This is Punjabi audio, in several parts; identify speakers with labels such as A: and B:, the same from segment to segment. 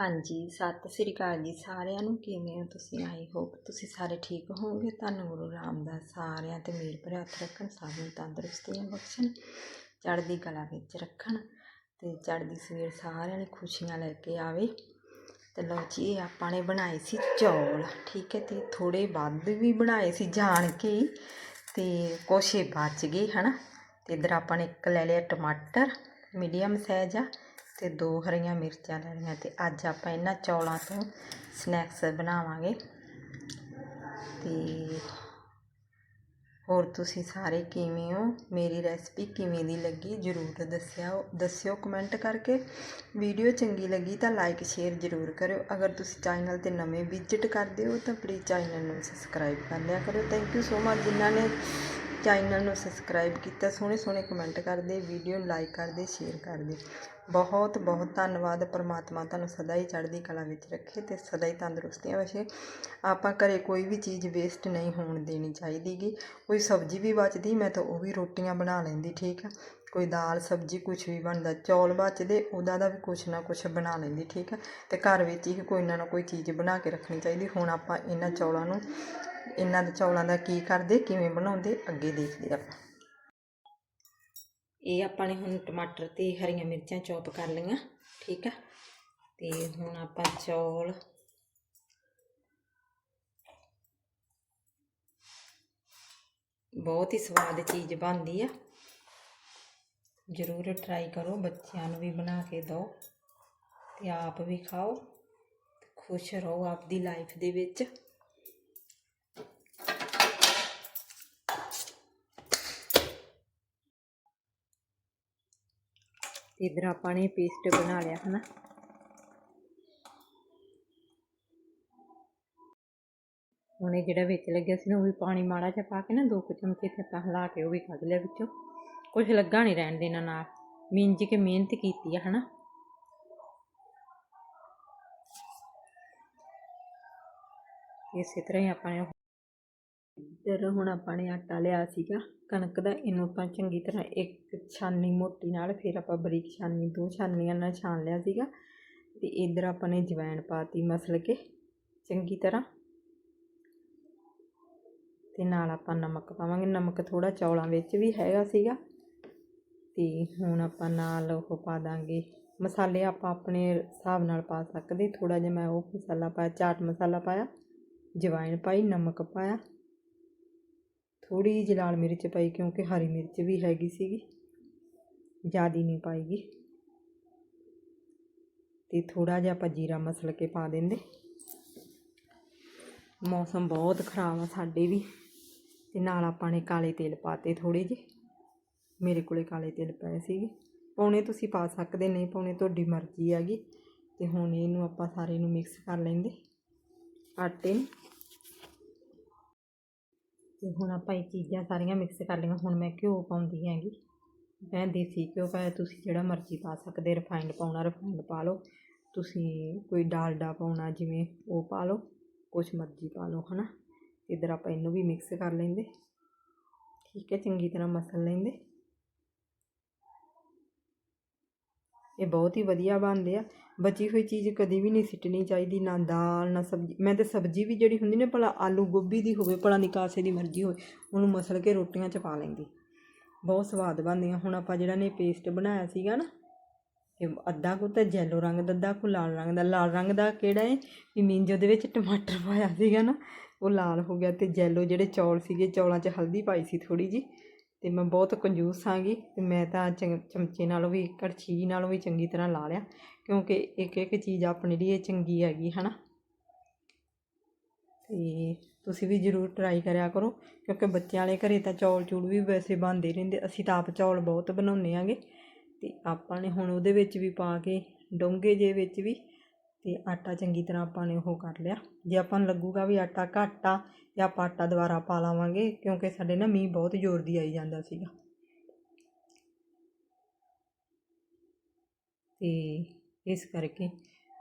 A: ਹਾਂਜੀ, ਸਤਿ ਸ੍ਰੀ ਅਕਾਲ ਜੀ ਸਾਰਿਆਂ ਨੂੰ। ਕਿਵੇਂ ਹੋ ਤੁਸੀਂ? ਆਈ ਹੋਪ ਤੁਸੀਂ ਸਾਰੇ ਠੀਕ ਹੋਵੋਗੇ। ਤੁਹਾਨੂੰ ਗੁਰੂ ਰਾਮਦਾਸ ਸਾਰਿਆਂ ਤੇ ਮੇਰ ਭਰਿਆ ਹੱਥ ਰੱਖਣ ਸਭ ਨੂੰ ਤੰਦਰੁਸਤੀਆਂ ਬਖਸ਼ਣ, ਚੜ੍ਹਦੀ ਕਲਾ ਵਿੱਚ ਰੱਖਣ ਤੇ ਚੜ੍ਹਦੀ ਸਵੇਰ ਸਾਰਿਆਂ ਨੇ ਖੁਸ਼ੀਆਂ ਲੈ ਕੇ ਆਵੇ। ਤੇ ਲਓ ਜੀ, ਇਹ ਆਪਾਂ ਨੇ ਬਣਾਏ ਸੀ ਚੌਲ, ਠੀਕ ਹੈ, ਤੇ ਥੋੜੇ ਵੱਧ ਵੀ ਬਣਾਏ ਸੀ ਜਾਣ ਕੇ ਹੀ, ਤੇ ਕੁਛ ਇਹ ਬਚ ਗਏ, ਹਨਾ। ਤੇ ਇਧਰ ਆਪਾਂ ਨੇ ਇੱਕ ਲੈ ਲਿਆ ਟਮਾਟਰ, ਮੀਡੀਅਮ ਸਾਈਜ਼ ਆ। ਅਤੇ ਦੋ ਹਰੀਆਂ ਮਿਰਚਾਂ ਲੈਣੀਆਂ ਅਤੇ ਅੱਜ ਆਪਾਂ ਇਹਨਾਂ ਚੌਲਾਂ ਤੋਂ ਸਨੈਕਸ ਬਣਾਵਾਂਗੇ। ਅਤੇ ਹੋਰ ਤੁਸੀਂ ਸਾਰੇ ਕਿਵੇਂ ਹੋ? ਮੇਰੀ ਰੈਸਪੀ ਕਿਵੇਂ ਦੀ ਲੱਗੀ ਜਰੂਰ ਦੱਸਿਆ ਦੱਸਿਓ ਕਮੈਂਟ ਕਰਕੇ। ਵੀਡੀਓ ਚੰਗੀ ਲੱਗੀ ਤਾਂ ਲਾਈਕ ਸ਼ੇਅਰ ਜਰੂਰ ਕਰਿਓ। ਅਗਰ ਤੁਸੀਂ ਚੈਨਲ ਤੇ ਨਵੇਂ ਵਿਜ਼ਿਟ ਕਰਦੇ ਹੋ ਤਾਂ ਪਲੀਜ਼ ਚੈਨਲ ਨੂੰ ਸਬਸਕ੍ਰਾਈਬ ਕਰ ਲਿਆ ਕਰੋ ਥੈਂਕ ਯੂ ਸੋ ਮਚ ਜਿਨ੍ਹਾਂ ਨੇ ਚੈਨਲ ਨੂੰ ਸਬਸਕ੍ਰਾਈਬ ਕੀਤਾ, ਸੋਹਣੇ ਸੋਹਣੇ ਕਮੈਂਟ ਕਰਦੇ, ਵੀਡੀਓ ਨੂੰ ਲਾਈਕ ਕਰਦੇ, ਸ਼ੇਅਰ ਕਰਦੇ। ਬਹੁਤ ਬਹੁਤ ਧੰਨਵਾਦ, ਪਰਮਾਤਮਾ ਤੁਹਾਨੂੰ ਸਦਾ ਹੀ ਚੜ੍ਹਦੀ ਕਲਾ ਵਿੱਚ ਰੱਖੇ ਤੇ ਸਦਾ ਹੀ ਤੰਦਰੁਸਤੀਆਂ ਵਸੇ ਆਪਾਂ ਘਰੇ ਕੋਈ ਵੀ ਚੀਜ਼ ਵੇਸਟ ਨਹੀਂ ਹੋਣ ਦੇਣੀ ਚਾਹੀਦੀਗੀ ਕੋਈ ਸਬਜ਼ੀ ਵੀ ਬਚਦੀ, ਮੈਂ ਤਾਂ ਉਹ ਵੀ ਰੋਟੀਆਂ ਬਣਾ ਲੈਂਦੀ, ਠੀਕ ਆ? ਕੋਈ ਦਾਲ, ਸਬਜ਼ੀ ਕੁਝ ਵੀ ਬਣਦਾ, ਚੌਲ ਬਚਦੇ, ਉਹਦਾ ਦਾ ਵੀ ਕੁਛ ਨਾ ਕੁਛ ਬਣਾ ਲੈਂਦੀ, ਠੀਕ ਹੈ ਅਤੇ ਘਰ ਵਿੱਚ ਹੀ ਕੋਈ ਨਾ ਨਾ ਕੋਈ ਚੀਜ਼ ਬਣਾ ਕੇ ਰੱਖਣੀ ਚਾਹੀਦੀ। ਹੁਣ ਆਪਾਂ ਇਹਨਾਂ ਚੌਲਾਂ ਨੂੰ, ਇਹਨਾਂ ਦੇ ਚੌਲਾਂ ਦਾ ਕੀ ਕਰਦੇ, ਕਿਵੇਂ ਬਣਾਉਂਦੇ, ਅੱਗੇ ਦੇਖਦੇ ਆਪਾਂ। ਇਹ ਆਪਾਂ ਨੇ ਹੁਣ ਟਮਾਟਰ ਤੇ ਹਰੀਆਂ ਮਿਰਚਾਂ ਚੌਪ ਕਰ ਲਈਆਂ, ਠੀਕ ਆ? ਤੇ ਹੁਣ ਆਪਾਂ ਚੌਲ ਬਹੁਤ ਹੀ ਸਵਾਦ ਚੀਜ਼ ਬਣਦੀ ਆ। ਜ਼ਰੂਰ ਟਰਾਈ ਕਰੋ, ਬੱਚਿਆਂ ਨੂੰ ਵੀ ਬਣਾ ਕੇ ਦਿਓ ਤੇ ਆਪ ਵੀ ਖਾਓ ਖੁਸ਼ ਰਹੋ ਆਪਦੀ ਲਾਈਫ ਦੇ ਵਿੱਚ। ਤੇ ਇਧਰ ਆਪਾਂ ਨੇ ਪੇਸਟ ਬਣਾ ਲਿਆ, ਹਨਾ? ਹੁਣ ਇਹ ਜਿਹੜਾ ਵਿੱਚ ਲੱਗਿਆ ਸੀ ਨਾ, ਉਹ ਵੀ ਪਾਣੀ ਮਾੜਾ ਜਿਹਾ ਪਾ ਕੇ ਨਾ, ਦੋ ਕੁ ਚਮਚੇ ਤੇ ਆਪਾਂ ਹਿਲਾ ਕੇ ਉਹ ਵੀ ਕੱਢ ਲਿਆ ਵਿੱਚੋਂ। ਕੁਝ ਲੱਗਾ ਨਹੀਂ ਰਹਿਣ ਦੇਣਾ ਨਾਲ। ਮਿੰਜ ਕੇ ਮਿਹਨਤ ਕੀਤੀ ਆ, ਹਨਾ? ਇਸੇ ਤਰ੍ਹਾਂ ਹੀ ਆਪਾਂ ਨੇ ਇੱਧਰ ਹੁਣ ਆਪਾਂ ਨੇ ਆਟਾ ਲਿਆ ਸੀਗਾ। ਕਣਕ ਦਾ ਇਹਨੂੰ ਆਪਾਂ ਚੰਗੀ ਤਰ੍ਹਾਂ ਇੱਕ ਛਾਨੀ ਮੋਟੀ ਨਾਲ, ਫਿਰ ਆਪਾਂ ਬਰੀਕ ਛਾਨੀ ਦੋ ਛਾਨੀਆਂ ਨਾਲ ਛਾਣ ਲਿਆ ਸੀਗਾ। ਤੇ ਇੱਧਰ ਆਪਾਂ ਨੇ ਜਵੈਣ ਪਾਤੀ ਮਸਲ ਕੇ ਚੰਗੀ ਤਰ੍ਹਾਂ। ਤੇ ਨਾਲ ਆਪਾਂ ਨਮਕ ਪਾਵਾਂਗੇ। ਨਮਕ ਥੋੜਾ ਚੌਲਾਂ ਵਿੱਚ ਵੀ ਹੈਗਾ ਸੀਗਾ। ਅਤੇ ਹੁਣ ਆਪਾਂ ਨਾਲ ਉਹ ਪਾ ਦਾਂਗੇ। ਮਸਾਲੇ ਆਪਾਂ ਆਪਣੇ ਹਿਸਾਬ ਨਾਲ ਪਾ ਸਕਦੇ। ਥੋੜ੍ਹਾ ਜਿਹਾ ਮੈਂ ਉਹ ਮਸਾਲਾ ਪਾਇਆ, ਚਾਟ ਮਸਾਲਾ ਪਾਇਆ, ਜਵਾਇਣ ਪਾਈ, ਨਮਕ ਪਾਇਆ। ਥੋੜ੍ਹੀ ਜਿਹੀ ਲਾਲ ਮਿਰਚ ਪਾਈ, ਕਿਉਂਕਿ ਹਰੀ ਮਿਰਚ ਵੀ ਹੈਗੀ ਸੀਗੀ। ਜ਼ਿਆਦੀ ਨਹੀਂ ਪਾਈਗੀ। ਤੇ ਥੋੜਾ ਜਿਹਾ ਆਪਾਂ ਜੀਰਾ ਮਸਲ ਕੇ ਪਾ ਦਿੰਦੇ। ਮੌਸਮ ਬਹੁਤ ਖਰਾਬ ਆ ਸਾਡੇ ਵੀ। ਤੇ ਨਾਲ ਆਪਾਂ ਨੇ ਕਾਲੇ ਤੇਲ ਪਾਤੇ ਥੋੜੇ ਜਿਹੇ। ਮੇਰੇ ਕੋਲੇ ਕਾਲੇ ਤੇਲ ਪਏ ਸੀਗੇ। ਪਾਉਣੇ ਤੁਸੀਂ ਪਾ ਸਕਦੇ, ਨਹੀਂ ਪਾਉਣੇ ਤੁਹਾਡੀ ਮਰਜ਼ੀ ਹੈਗੀ। ਤੇ ਹੁਣ ਇਹਨੂੰ ਆਪਾਂ ਸਾਰੇ ਨੂੰ ਮਿਕਸ ਕਰ ਲੈਂਦੇ। ਆਟੇ ਨੂੰ। ਤੇ ਹੁਣ ਆਪਾਂ ਇਹ ਚੀਜ਼ਾਂ ਸਾਰੀਆਂ ਮਿਕਸ ਕਰ ਲਈਆਂ। ਹੁਣ ਮੈਂ ਘਿਓ ਪਾਉਂਦੀ ਹੈਗੀ। ਮੈਂ ਦੇਸੀ ਘਿਓ ਪਾਇਆ, ਤੁਸੀਂ ਜਿਹੜਾ ਮਰਜ਼ੀ ਪਾ ਸਕਦੇ ਰਿਫਾਈਨਡ ਪਾਉਣਾ ਰਿਫਾਈਨਡ ਪਾ ਲਓ। ਤੁਸੀਂ ਕੋਈ ਡਾਲਡਾ ਪਾਉਣਾ, ਜਿਵੇਂ ਉਹ ਪਾ ਲਓ, ਕੁਛ ਮਰਜ਼ੀ ਪਾ ਲਓ, ਹਨਾ। ਇਧਰ ਆਪਾਂ ਇਹਨੂੰ ਵੀ ਮਿਕਸ ਕਰ ਲੈਂਦੇ। ਠੀਕ ਹੈ, ਚੰਗੀ ਤਰ੍ਹਾਂ ਮਸਲ ਲੈਂਦੇ। ਇਹ ਬਹੁਤ ਹੀ ਵਧੀਆ ਬਣਦੇ ਆ। ਬਚੀ ਹੋਈ ਚੀਜ਼ ਕਦੀ ਵੀ ਨਹੀਂ ਸਿੱਟਣੀ ਚਾਹੀਦੀ, ਨਾ ਦਾਲ, ਨਾ ਸਬਜ਼ੀ। ਮੈਂ ਤੇ ਸਬਜ਼ੀ ਵੀ ਜਿਹੜੀ ਹੁੰਦੀ ਨੇ, ਭਲਾ ਆਲੂ ਗੋਭੀ ਦੀ ਹੋਵੇ, ਭਲਾ ਨਿਕਾਸੇ ਦੀ ਮਰਜ਼ੀ ਹੋਵੇ, ਉਹਨੂੰ ਮਸਲ ਕੇ ਰੋਟੀਆਂ 'ਚ ਪਾ ਲੈਂਦੀ। ਬਹੁਤ ਸਵਾਦ ਬਣਦੀਆਂ। ਹੁਣ ਆਪਾਂ ਜਿਹੜਾ ਨੇ ਪੇਸਟ ਬਣਾਇਆ ਸੀਗਾ ਨਾ, ਇਹ ਅੱਧਾ ਕੁ ਤਾਂ ਜੈਲੋ ਰੰਗ ਦਾ, ਅੱਧਾ ਕੁ ਲਾਲ ਰੰਗ ਦਾ। ਲਾਲ ਰੰਗ ਦਾ ਕਿਹੜਾ ਹੈ ਵੀ ਮਿੰਜ ਉਹਦੇ ਵਿੱਚ ਟਮਾਟਰ ਪਾਇਆ ਸੀਗਾ ਨਾ, ਉਹ ਲਾਲ ਹੋ ਗਿਆ ਤੇ ਜੈਲੋ ਜਿਹੜੇ ਚੌਲ ਸੀਗੇ, ਚੌਲਾਂ 'ਚ ਹਲਦੀ ਪਾਈ ਸੀ ਥੋੜੀ ਜੀ ਅਤੇ ਮੈਂ ਬਹੁਤ ਕੰਜੂਸ ਆਂਗੀ ਅਤੇ ਮੈਂ ਤਾਂ ਚਮਚੇ ਨਾਲੋਂ ਵੀ, ਕੜਛੀ ਨਾਲੋਂ ਵੀ ਚੰਗੀ ਤਰ੍ਹਾਂ ਲਾ ਲਿਆ, ਕਿਉਂਕਿ ਇੱਕ ਇੱਕ ਚੀਜ਼ ਆਪਣੇ ਲਈ ਚੰਗੀ ਹੈਗੀ ਹੈ ਨਾ ਅਤੇ ਤੁਸੀਂ ਵੀ ਜ਼ਰੂਰ ਟਰਾਈ ਕਰਿਆ ਕਰੋ, ਕਿਉਂਕਿ ਬੱਚਿਆਂ ਵਾਲੇ ਘਰੇ ਤਾਂ ਚੌਲ ਚੂਲ ਵੀ ਵੈਸੇ ਬਣਦੇ ਰਹਿੰਦੇ ਅਸੀਂ ਤਾਂ ਆਪ ਚੌਲ ਬਹੁਤ ਬਣਾਉਂਦੇ ਆਂਗੇ ਅਤੇ ਆਪਾਂ ਨੇ ਹੁਣ ਉਹਦੇ ਵਿੱਚ ਵੀ ਪਾ ਕੇ, ਡੋਂਗੇ ਜੇ ਵਿੱਚ ਵੀ ਅਤੇ ਆਟਾ ਚੰਗੀ ਤਰ੍ਹਾਂ ਆਪਾਂ ਨੇ ਉਹ ਕਰ ਲਿਆ। ਜੇ ਆਪਾਂ ਨੂੰ ਲੱਗੂਗਾ ਵੀ ਆਟਾ ਘੱਟ ਆ ਜਾਂ ਆਪਾਂ ਆਟਾ ਦੁਬਾਰਾ ਪਾ ਲਾਵਾਂਗੇ, ਕਿਉਂਕਿ ਸਾਡੇ ਨਾ ਮੀਂਹ ਬਹੁਤ ਜ਼ੋਰ ਦੀ ਆਈ ਜਾਂਦਾ ਸੀਗਾ। ਤੇ ਇਸ ਕਰਕੇ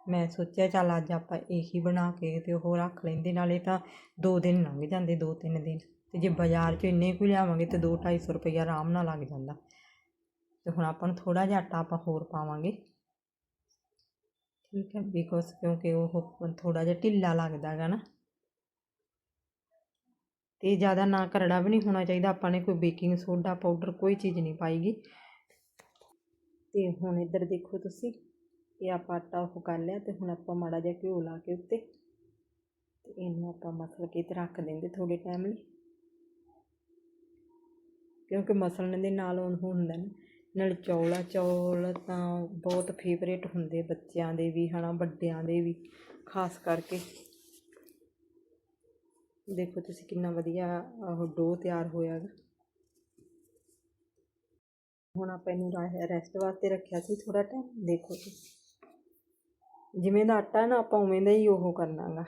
A: ਮੈਂ ਸੋਚਿਆ, ਚੱਲ ਅੱਜ ਆਪਾਂ ਇਹੀ ਬਣਾ ਕੇ ਤੇ ਉਹ ਰੱਖ ਲੈਂਦੇ, ਨਾਲੇ ਤਾਂ ਦੋ ਦਿਨ ਲੰਘ ਜਾਂਦੇ, ਦੋ ਤਿੰਨ ਦਿਨ। ਤੇ ਜੇ ਬਾਜ਼ਾਰ 'ਚ ਇੰਨੇ ਕੁ ਲਿਆਵਾਂਗੇ, ਤੇ 2 250 ਰੁਪਈਆ ਆਰਾਮ ਨਾਲ ਲੱਗ ਜਾਂਦਾ। ਤੇ ਹੁਣ ਆਪਾਂ ਨੂੰ ਥੋੜਾ ਜਿਹਾ ਆਟਾ ਆਪਾਂ ਹੋਰ ਪਾਵਾਂਗੇ। ਠੀਕ ਹੈ ਬਿਕੋਜ਼ ਕਿਉਂਕਿ ਉਹ ਥੋੜਾ ਜਿਹਾ ਢਿੱਲਾ ਲੱਗਦਾ ਹੈਗਾ ਨਾ। ਤੇ ਜ਼ਿਆਦਾ ਨਾ ਕਰੜਾ ਵੀ ਨਹੀਂ ਹੋਣਾ ਚਾਹੀਦਾ, ਆਪਾਂ ਨੇ ਕੋਈ ਬੇਕਿੰਗ ਸੋਡਾ ਪਾਊਡਰ ਕੋਈ ਚੀਜ਼ ਨਹੀਂ ਪਾਈਗੀ। ਤੇ ਹੁਣ ਇੱਧਰ ਦੇਖੋ ਤੁਸੀਂ, ਇਹ ਆਪਾਂ ਆਟਾ ਉਹ ਕਰ ਲਿਆ ਤੇ ਹੁਣ ਆਪਾਂ ਮਾੜਾ ਜਿਹਾ ਘਿਓ ਲਾ ਕੇ ਉੱਤੇ, ਤੇ ਇਹਨੂੰ ਆਪਾਂ ਮਸਲ ਕੇ ਤੇ ਰੱਖ ਦਿੰਦੇ ਥੋੜੇ ਟਾਈਮ ਲਈ। ਕਿਉਂਕਿ ਮਸਲਣ ਦੇ ਨਾਲ ਉਹ ਹੁੰਦਾ ਨਾ। ਨਾਲ ਚੌਲ ਆ ਚੌਲ ਤਾਂ ਬਹੁਤ ਫੇਵਰੇਟ ਹੁੰਦੇ ਬੱਚਿਆਂ ਦੇ ਵੀ, ਹਨਾ, ਵੱਡਿਆਂ ਦੇ ਵੀ, ਖਾਸ ਕਰਕੇ। ਦੇਖੋ ਤੁਸੀਂ ਕਿੰਨਾ ਵਧੀਆ ਉਹ ਡੋ ਤਿਆਰ ਹੋਇਆ ਗਾ। ਹੁਣ ਆਪਾਂ ਇਹਨੂੰ ਰੈਸਟ ਵਾਸਤੇ ਰੱਖਿਆ ਸੀ ਥੋੜਾ ਟਾਈਮ ਦੇਖੋ ਤੁਸੀਂ। ਜਿਵੇਂ ਦਾ ਆਟਾ ਨਾ ਆਪਾਂ ਉਵੇਂ ਦਾ ਹੀ ਉਹ ਕਰਨਾ ਗਾ।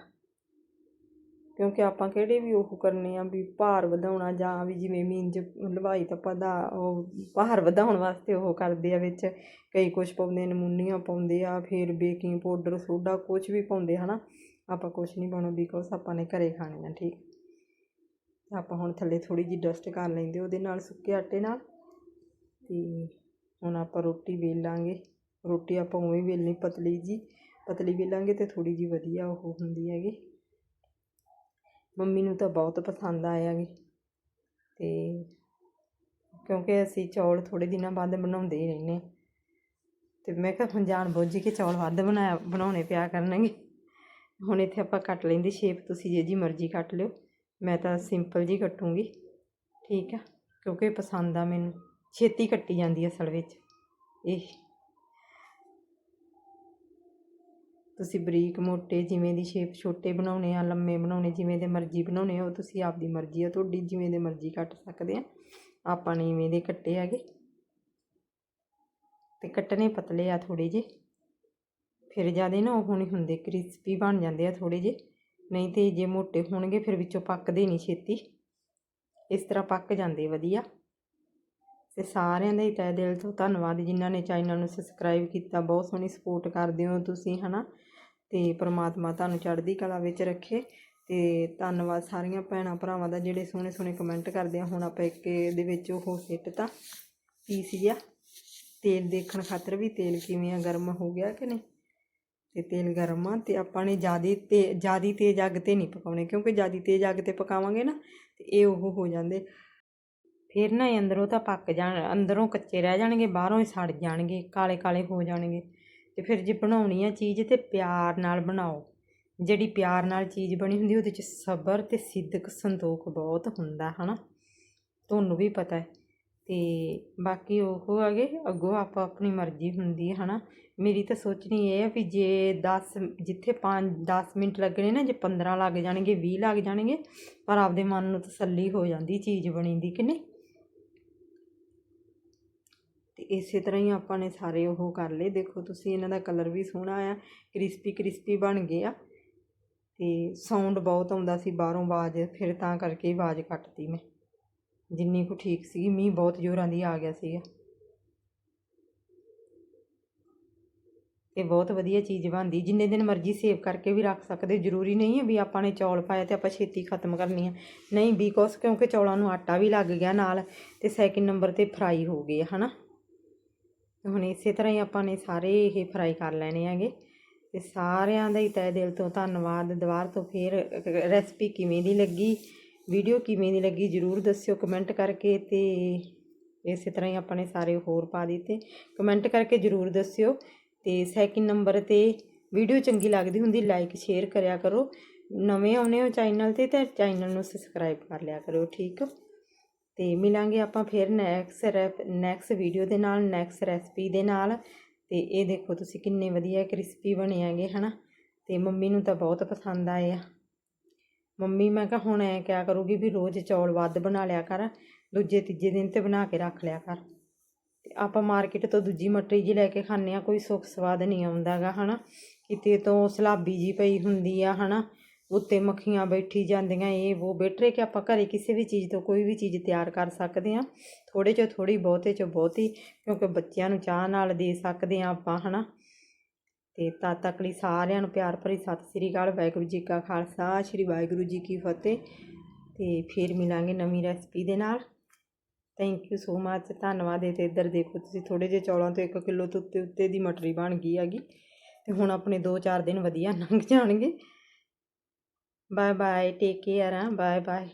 A: ਕਿਉਂਕਿ ਆਪਾਂ ਕਿਹੜੇ ਵੀ ਉਹ ਕਰਨੇ ਆ ਵੀ ਭਾਰ ਵਧਾਉਣਾ ਜਾਂ ਵੀ ਜਿਵੇਂ ਮੀਨਜ ਹਲਵਾਈ ਤਾਂ ਪਦਾ ਉਹ ਭਾਰ ਵਧਾਉਣ ਵਾਸਤੇ ਉਹ ਕਰਦੇ ਆ ਵਿੱਚ ਕਈ ਕੁਛ ਪਾਉਂਦੇ ਨਮੂਨੀਆਂ ਪਾਉਂਦੇ ਆ, ਫਿਰ ਬੇਕਿੰਗ ਪਾਊਡਰ, ਸੋਡਾ ਕੁਛ ਵੀ ਪਾਉਂਦੇ ਹਨਾ? ਆਪਾਂ ਕੁਛ ਨਹੀਂ ਪਾਉਣਾ ਬਿਕੋਜ਼ ਆਪਾਂ ਨੇ ਘਰੇ ਖਾਣੇ ਆ, ਠੀਕ? ਆਪਾਂ ਹੁਣ ਥੱਲੇ ਥੋੜੀ ਜਿਹੀ ਡਸਟ ਕਰ ਲੈਂਦੇ ਉਹਦੇ ਨਾਲ ਸੁੱਕੇ ਆਟੇ ਨਾਲ। ਤੇ ਹੁਣ ਆਪਾਂ ਰੋਟੀ ਵੇਲ ਲਾਂਗੇ। ਰੋਟੀ ਆਪਾਂ ਉਵੇਂ ਵੇਲਣੀ, ਪਤਲੀ ਜੀ ਪਤਲੀ ਵੇਲਾਂਗੇ ਤੇ ਥੋੜੀ ਜੀ ਵਧੀਆ ਉਹ ਹੁੰਦੀ ਹੈਗੀ। ਮੰਮੀ ਨੂੰ ਤਾਂ ਬਹੁਤ ਪਸੰਦ ਆਇਆ ਗੀ। ਅਤੇ ਕਿਉਂਕਿ ਅਸੀਂ ਚੌਲ ਥੋੜੇ ਦਿਨਾਂ ਬਾਅਦ ਬਣਾਉਂਦੇ ਹੀ। ਰਹਿੰਦੇ ਤੇ ਮੈਂ ਕਿਹਾ ਹੁਣ ਜਾਣ ਬੁੱਝ ਕੇ ਚੌਲ ਵੱਧ ਬਣਾਇਆ ਬਣਾਉਣੇ ਪਿਆ ਕਰਨਗੇ। ਹੁਣ ਇੱਥੇ ਆਪਾਂ ਕੱਟ ਲੈਂਦੇ ਸ਼ੇਪ ਤੁਸੀਂ ਜੇ ਜੀ ਮਰਜ਼ੀ ਕੱਟ ਲਿਓ। ਮੈਂ ਤਾਂ ਸਿੰਪਲ ਜੀ ਕੱਟੂੰਗੀ। ਠੀਕ ਆ? ਕਿਉਂਕਿ ਪਸੰਦ ਆ ਮੈਨੂੰ। ਛੇਤੀ ਕੱਟੀ ਜਾਂਦੀ ਅਸਲ ਵਿੱਚ। ਇਹ ਤੁਸੀਂ ਬਰੀਕ ਮੋਟੇ ਜਿਵੇਂ ਦੀ ਸ਼ੇਪ ਛੋਟੇ ਬਣਾਉਣੇ ਆ, ਲੰਮੇ ਬਣਾਉਣੇ, ਜਿਵੇਂ ਦੇ ਮਰਜ਼ੀ ਬਣਾਉਣੇ ਆ, ਉਹ ਤੁਸੀਂ ਆਪਦੀ ਮਰਜ਼ੀ ਆ, ਤੁਹਾਡੀ ਜਿਵੇਂ ਦੇ ਮਰਜ਼ੀ ਕੱਟ ਸਕਦੇ ਆ। ਆਪਾਂ ਨੇ ਇਵੇਂ ਦੇ ਕੱਟੇ ਹੈਗੇ। ਤੇ ਕੱਟਣੇ ਪਤਲੇ ਆ ਥੋੜੇ ਜੇ ਫਿਰ ਜਿਆਦੇ ਨਾ ਉਹ ਨਹੀਂ ਹੁੰਦੇ ਕ੍ਰਿਸਪੀ ਬਣ ਜਾਂਦੇ ਆ ਥੋੜੇ ਜੇ ਨਹੀਂ ਤੇ ਜੇ ਮੋਟੇ ਹੋਣਗੇ, ਫਿਰ ਵਿੱਚੋਂ ਪੱਕਦੇ ਨਹੀਂ ਛੇਤੀ। ਇਸ ਤਰ੍ਹਾਂ ਪੱਕ ਜਾਂਦੇ ਵਧੀਆ। ਤੇ ਸਾਰਿਆਂ ਦਾ ਹੀ ਤਹਿ ਦਿਲ ਤੋਂ ਧੰਨਵਾਦ ਜਿਨ੍ਹਾਂ ਨੇ ਚੈਨਲ ਨੂੰ ਸਬਸਕ੍ਰਾਈਬ ਕੀਤਾ। ਬਹੁਤ ਸੋਹਣੀ ਸਪੋਰਟ ਕਰਦੇ ਹੋ ਤੁਸੀਂ, ਹਨਾ? ਅਤੇ ਪਰਮਾਤਮਾ ਤੁਹਾਨੂੰ ਚੜ੍ਹਦੀ ਕਲਾ ਵਿੱਚ ਰੱਖੇ ਅਤੇ ਧੰਨਵਾਦ ਸਾਰੀਆਂ ਭੈਣਾਂ ਭਰਾਵਾਂ ਦਾ ਜਿਹੜੇ ਸੋਹਣੇ ਸੋਹਣੇ ਕਮੈਂਟ ਕਰਦੇ ਆ। ਹੁਣ ਆਪਾਂ ਇੱਕ ਇਹਦੇ ਵਿੱਚ ਉਹ ਸਿੱਟਤਾ ਪੀਸ ਗਿਆ ਤੇਲ ਦੇਖਣ ਖਾਤਰ ਵੀ ਤੇਲ ਕਿਵੇਂ ਆ, ਗਰਮ ਹੋ ਗਿਆ ਕਿ ਨਹੀਂ? ਤੇ ਤੇਲ ਗਰਮ ਆ ਤੇ ਆਪਾਂ ਨੇ ਜਿਆਦੀ ਤੇ ਜਿਆਦੀ ਤੇਜ਼ ਅੱਗ ਤੇ ਨਹੀਂ ਪਕਾਉਣੇ, ਕਿਉਂਕਿ ਜਿਆਦੀ ਤੇਜ਼ ਅੱਗ ਤੇ ਪਕਾਵਾਂਗੇ ਨਾ, ਤੇ ਇਹ ਉਹ ਹੋ ਜਾਂਦੇ। ਫਿਰ ਨਾ ਇਹ ਅੰਦਰੋਂ ਤਾਂ ਪੱਕ ਜਾਣ, ਅੰਦਰੋਂ ਕੱਚੇ ਰਹਿ ਜਾਣਗੇ, ਬਾਹਰੋਂ ਹੀ ਸੜ ਜਾਣਗੇ, ਕਾਲੇ ਕਾਲੇ ਹੋ ਜਾਣਗੇ। ਤੇ ਫਿਰ ਜੇ ਬਣਾਉਣੀ ਆ ਚੀਜ਼ ਤੇ ਪਿਆਰ ਨਾਲ ਬਣਾਓ। ਜਿਹੜੀ ਪਿਆਰ ਨਾਲ ਚੀਜ਼ ਬਣੀ ਹੁੰਦੀ ਉਹਦੇ 'ਚ ਸਬਰ ਤੇ ਸਿੱਧਕ ਸੰਤੋਖ ਬਹੁਤ ਹੁੰਦਾ, ਹਨਾ? ਤੁਹਾਨੂੰ ਵੀ ਪਤਾ ਹੈ। ਤੇ ਬਾਕੀ ਉਹ ਹੈਗੇ, ਅੱਗੋਂ ਆਪਾਂ ਆਪਣੀ ਮਰਜ਼ੀ ਹੁੰਦੀ ਹੈ ਹਨਾ? ਮੇਰੀ ਤਾਂ ਸੋਚਣੀ ਇਹ ਹੈ ਵੀ ਜੇ 10 ਜਿੱਥੇ 5 10 ਮਿੰਟ ਲੱਗਣੇ ਨਾ, ਜੇ 15 ਲੱਗ ਜਾਣਗੇ 20 ਲੱਗ ਜਾਣਗੇ, ਪਰ ਆਪਦੇ ਮਨ ਨੂੰ ਤਸੱਲੀ ਹੋ ਜਾਂਦੀ ਚੀਜ਼ ਬਣੀ ਦੀ ਕਿ ਨਹੀਂ? ਇਸੇ ਤਰ੍ਹਾਂ ਹੀ ਆਪਾਂ ਨੇ ਸਾਰੇ ਉਹ ਕਰ ਲਏ। ਦੇਖੋ, ਤੁਸੀਂ ਇਹਨਾਂ ਦਾ ਕਲਰ ਵੀ ਸੋਹਣਾ ਆ ਕ੍ਰਿਸਪੀ ਕ੍ਰਿਸਪੀ ਬਣ ਗਏ ਆ। ਤੇ ਸਾਊਂਡ ਬਹੁਤ ਆਉਂਦਾ ਸੀ ਬਾਹਰੋਂ ਆਵਾਜ਼, ਫਿਰ ਤਾਂ ਕਰਕੇ ਆਵਾਜ਼ ਕੱਟਤੀ ਮੈਂ। ਜਿੰਨੀ ਕੁ ਠੀਕ ਸੀ, ਮੀਂਹ ਬਹੁਤ ਜ਼ੋਰਾਂ ਦੀ ਆ ਗਿਆ ਸੀਗਾ। ਤੇ ਬਹੁਤ ਵਧੀਆ ਚੀਜ਼ ਬਣਦੀ। ਜਿੰਨੇ ਦਿਨ ਮਰਜ਼ੀ ਸੇਵ ਕਰਕੇ ਵੀ ਰੱਖ ਸਕਦੇ, ਜ਼ਰੂਰੀ ਨਹੀਂ ਹੈ ਵੀ ਆਪਾਂ ਨੇ ਚੌਲ ਪਾਇਆ ਤੇ ਆਪਾਂ ਛੇਤੀ ਖਤਮ ਕਰਨੀ ਹੈ ਨਹੀਂ ਬੀਕੋਸ ਕਿਉਂਕਿ ਚੌਲਾਂ ਨੂੰ ਆਟਾ ਵੀ ਲੱਗ ਗਿਆ ਨਾਲ ਤੇ ਸੈਕਿੰਡ ਨੰਬਰ ਤੇ ਫਰਾਈ ਹੋ ਗਏ ਹਨਾ? ਹੁਣ ਇਸੇ ਤਰ੍ਹਾਂ ਹੀ ਆਪਾਂ ਨੇ ਸਾਰੇ ਇਹ ਫਰਾਈ ਕਰ ਲੈਣੇ ਹੈਗੇ। ਤੇ ਸਾਰਿਆਂ ਦਾ ਹੀ ਤਹਿ ਦਿਲ ਤੋਂ ਧੰਨਵਾਦ। ਦੁਬਾਰ ਤੋਂ ਫੇਰ ਰੈਸਪੀ ਕਿਵੇਂ ਦੀ ਲੱਗੀ ਵੀਡੀਓ ਕਿਵੇਂ ਦੀ ਲੱਗੀ ਜਰੂਰ ਦੱਸਿਓ ਕਮੈਂਟ ਕਰਕੇ ਤੇ ਇਸੇ ਤਰ੍ਹਾਂ ਹੀ ਆਪਾਂ ਨੇ ਸਾਰੇ ਹੋਰ ਪਾ ਦਿੱਤੇ। ਕਮੈਂਟ ਕਰਕੇ ਜਰੂਰ ਦੱਸਿਓ ਤੇ ਸੈਕਿੰਡ ਨੰਬਰ ਤੇ ਵੀਡੀਓ ਚੰਗੀ ਲੱਗਦੀ ਹੁੰਦੀ ਲਾਈਕ ਸ਼ੇਅਰ ਕਰਿਆ ਕਰੋ। ਨਵੇਂ ਆਉਨੇ ਹੋ ਚੈਨਲ ਤੇ ਤਾਂ ਚੈਨਲ ਨੂੰ ਸਬਸਕ੍ਰਾਈਬ ਕਰ ਲਿਆ ਕਰੋ, ਠੀਕ ਤੇ ਮਿਲਾਂਗੇ ਆਪਾਂ ਫਿਰ ਨੈਕਸਟ ਨੈਕਸਟ ਵੀਡੀਓ ਦੇ ਨਾਲ ਨੈਕਸਟ ਰੈਸਪੀ ਦੇ ਨਾਲ। ਤੇ ਇਹ ਦੇਖੋ ਤੁਸੀਂ ਕਿੰਨੇ ਵਧੀਆ ਕ੍ਰਿਸਪੀ ਬਣੇ ਆਗੇ ਹਨਾ? ਤੇ ਮੰਮੀ ਨੂੰ ਤਾਂ ਬਹੁਤ ਪਸੰਦ ਆਏ ਆ। ਮੰਮੀ ਮੈਂ ਕਿਹਾ ਹੁਣ ਐ ਕਿਆ ਕਰੂਗੀ ਵੀ ਰੋਜ਼ ਚੌਲ ਵੱਧ ਬਣਾ ਲਿਆ ਕਰ, ਦੂਜੇ, ਤੀਜੇ ਦਿਨ ਤੇ ਬਣਾ ਕੇ ਰੱਖ ਲਿਆ ਕਰ। ਤੇ ਆਪਾਂ ਮਾਰਕੀਟ ਤੋਂ ਦੂਜੀ ਮਟਰੀ ਜੀ ਲੈ ਕੇ ਖਾਂਦੇ ਆ ਕੋਈ ਸੁੱਖ ਸਵਾਦ ਨਹੀਂ ਆਉਂਦਾਗਾ ਹਨਾ? ਕਿਤੇ ਤੋਂ ਸਲਾਬੀ ਜੀ ਪਈ ਹੁੰਦੀ ਆ, ਹਨਾ? ਉੱਤੇ ਮੱਖੀਆਂ ਬੈਠੀ ਜਾਂਦੀਆਂ, ਇਹ ਉਹ ਬੈਟਰੇ, ਕਿ ਆਪਾਂ ਘਰੇ ਕਿਸੇ ਵੀ ਚੀਜ਼ ਤੋਂ ਕੋਈ ਵੀ ਚੀਜ਼ ਤਿਆਰ ਕਰ ਸਕਦੇ ਆ ਥੋੜੇ ਚੋਂ ਥੋੜੀ ਬਹੁਤੇ ਚੋਂ ਬਹੁਤੀ, ਕਿਉਂਕਿ ਬੱਚਿਆਂ ਨੂੰ ਚਾਹ ਨਾਲ ਦੇ ਸਕਦੇ ਆ ਆਪਾਂ, ਹਨਾ। ਤੇ ਤਦ ਤੱਕ ਲਈ ਸਾਰਿਆਂ ਨੂੰ ਪਿਆਰ ਭਰੀ ਸਤਿ ਸ੍ਰੀ ਅਕਾਲ, ਵਾਹਿਗੁਰੂ ਜੀ ਕਾ ਖਾਲਸਾ, ਸ੍ਰੀ ਵਾਹਿਗੁਰੂ ਜੀ ਕੀ ਫਤਿਹ। ਤੇ ਫਿਰ ਮਿਲਾਂਗੇ ਨਵੀਂ ਰੈਸਪੀ ਦੇ ਨਾਲ। ਥੈਂਕ ਯੂ ਸੋ ਮੱਚ ਧੰਨਵਾਦ। ਇਹ ਤੇ ਇੱਧਰ ਦੇਖੋ ਤੁਸੀਂ ਥੋੜੇ ਜਿਹੇ ਚੌਲਾਂ ਤੋਂ 1 ਕਿਲੋ ਤੋਂ ਉੱਤੇ ਉੱਤੇ ਦੀ ਮਟਰੀ ਬਣ ਗਈ ਹੈਗੀ। ਤੇ ਹੁਣ ਆਪਣੇ 2-4 ਦਿਨ ਵਧੀਆ ਲੰਘ ਜਾਣਗੇ। ਬਾਏ ਬਾਏ ਟੇਕ ਕੇਅਰ ਆ ਬਾਏ ਬਾਏ